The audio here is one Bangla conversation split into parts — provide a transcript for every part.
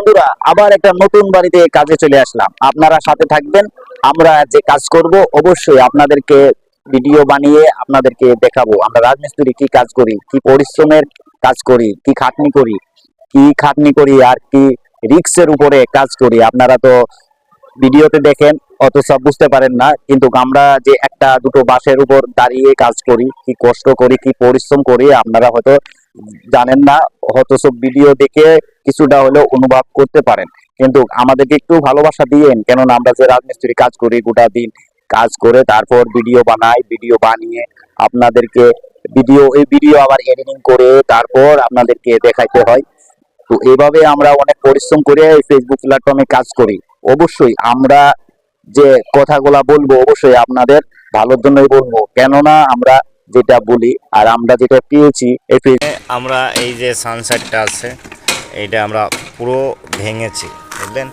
বন্ধুরা, আবার একটা নতুন বাড়িতে কাজে চলে আসলাম। আপনারা সাথে থাকবেন, আমরা যে কাজ করব, অবশ্যই আপনাদেরকে ভিডিও বানিয়ে আপনাদেরকে দেখাবো। আমরা রাজমিস্ত্রি কি কাজ করি, কি পরিশ্রমের কাজ করি, কি খাটনি করি, কি খাটনি করি আর কি রিক্সের উপরে কাজ করি। আপনারা তো ভিডিওতে দেখেন অত সব বুঝতে পারেন না, কিন্তু আমরা যে একটা দুটো বাসের উপর দাঁড়িয়ে কাজ করি, কি কষ্ট করি, কি পরিশ্রম করি, আপনারা হয়তো জানেন না হয়তো সব ভিডিও দেখে কিছুটা হলেও অনুভব করতে পারেন। কিন্তু আমাদেরকে একটু ভালোবাসা দিয়েন, কেননা আমরা যে রাজমিস্ত্রি কাজ করি গোটা দিন, কাজ করে তারপর ভিডিও বানাই ভিডিও বানিয়ে আপনাদেরকে ভিডিও এই ভিডিও আবার এডিটিং করে তারপর আপনাদেরকে দেখাইতে হয়। তো এইভাবে আমরা অনেক পরিশ্রম করে ফেসবুক প্ল্যাটফর্মে কাজ করি। অবশ্যই আমরা যে কথাগুলা বলব, অবশ্যই আপনাদের ভালোর জন্যই বলব। কেননা আমরা যেটা বলি, আর আমরা যেটা পেয়েছি, এই আমরা এই যে সানসেটটা আছে, এইটা আমরা পুরো ভেঙেছি, বুঝলেন?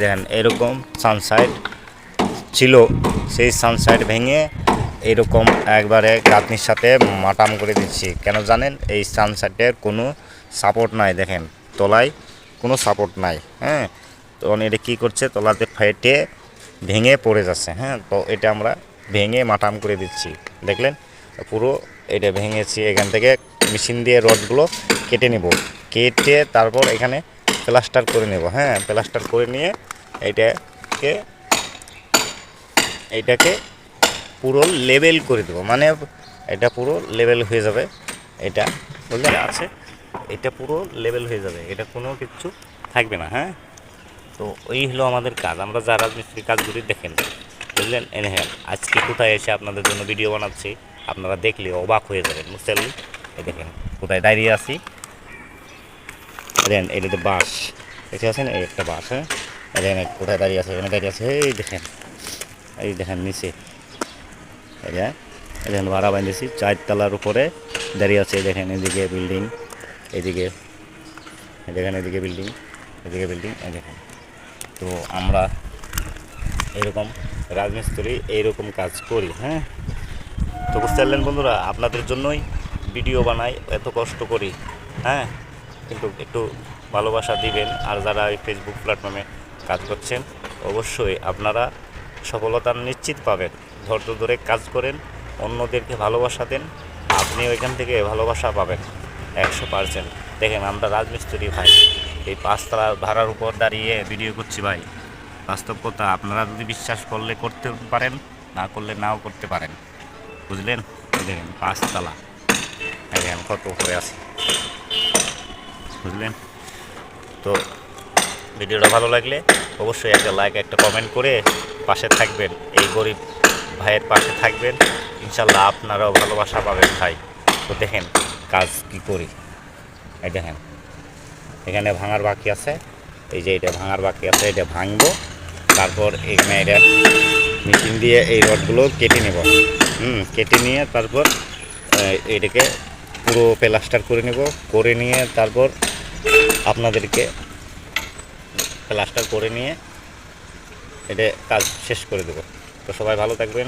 দেখেন, এরকম সানসাইড ছিল, সেই সানসাইড ভেঙে এরকম একবারে গাঁথনির সাথে মাটাম করে দিচ্ছি। কেন জানেন? এই সানসাইটের কোনো সাপোর্ট নাই, দেখেন, তলায় কোনো সাপোর্ট নাই হ্যাঁ? তখন এটা কী করছে? তলাতে ফেটে ভেঙে পড়ে যাচ্ছে হ্যাঁ? তো এটা আমরা ভেঙে মাটাম করে দিচ্ছি, দেখলেন? পুরো এটা ভেঙেছি এখান থেকে মেশিন দিয়ে রডগুলো কেটে নেব। কেটে তারপর এখানে প্লাস্টার করে নেব হ্যাঁ প্লাস্টার করে নিয়ে এইটাকে এটাকে পুরো লেবেল করে দেবো। মানে এটা পুরো লেবেল হয়ে যাবে। এটা বুঝলেন আছে, এটা পুরো লেবেল হয়ে যাবে। এটা কোনো কিছু থাকবে না হ্যাঁ। তো এই হলো আমাদের কাজ। আমরা যা রাজমিস্ত্রির কাজগুলি দেখেন, বুঝলেন? এই দেখেন আজকে কোথায় এসে আপনাদের জন্য ভিডিও বানাচ্ছি? আপনারা দেখলে অবাক হয়ে যাবেন এই দেখেন, কোথায় দাঁড়িয়ে আছি? দেখেন এটা তো বাস দেখতে আছেন এই একটা বাস হ্যাঁ? এই কোথায় দাঁড়িয়ে আছে, এখানে দাঁড়িয়ে আছে? এই দেখেন এই দেখেন, নিচে। এই দেখেন, ভাড়া বাঁধেছি চারতলার উপরে দাঁড়িয়ে আছে দেখেন, এদিকে বিল্ডিং, এদিকে দেখেন, এদিকে বিল্ডিং এদিকে বিল্ডিং দেখেন। তো আমরা এরকম রাজমিস্ত্রি এইরকম কাজ করি হ্যাঁ? তো বুঝতে পারলেন বন্ধুরা, আপনাদের জন্যই ভিডিও বানাই, এত কষ্ট করি হ্যাঁ? কিন্তু একটু ভালোবাসা দিবেন, আর যারা এই ফেসবুক প্ল্যাটফর্মে কাজ করছেন, অবশ্যই আপনারা সফলতা নিশ্চিত পাবেন, ধৈর্য ধরে কাজ করেন, অন্যদেরকে ভালোবাসা দেন আপনি ওইখান থেকে ভালোবাসা পাবেন, একশো পার্সেন্ট। দেখেন, আমরা রাজমিস্ত্রি ভাই, এই পাঁচতলা ভাড়ার উপর দাঁড়িয়ে ভিডিও করছি ভাই। বাস্তব কথা, আপনারা যদি বিশ্বাস করলে করতে পারেন, না করলে নাও করতে পারেন। বুঝলেন? দেখেন পাঁচতলা। দেখেন কত উপরে আছে। বুঝলেন? তো ভিডিওটা ভালো লাগলে অবশ্যই একটা লাইক একটা কমেন্ট করে পাশে থাকবেন। এই গরিব ভাইয়ের পাশে থাকবেন। ইনশাল্লাহ আপনারাও ভালোবাসা পাবেন ভাই। তো দেখেন কাজ কি করি। এই দেখেন, এখানে ভাঙার বাকি আছে। এই যে এটা ভাঙার বাকি আছে, এটা ভাঙবো। তারপর এখানে এটা মেশিন দিয়ে এই রডগুলো কেটে নেব। হুম, কেটে নিয়ে তারপর এটাকে পুরো প্লাস্টার করে নেব। করে নিয়ে তারপর আপনাদেরকে প্লাস্টার করে নিয়ে এটা কাজ শেষ করে দেবো। তো সবাই ভালো থাকবেন।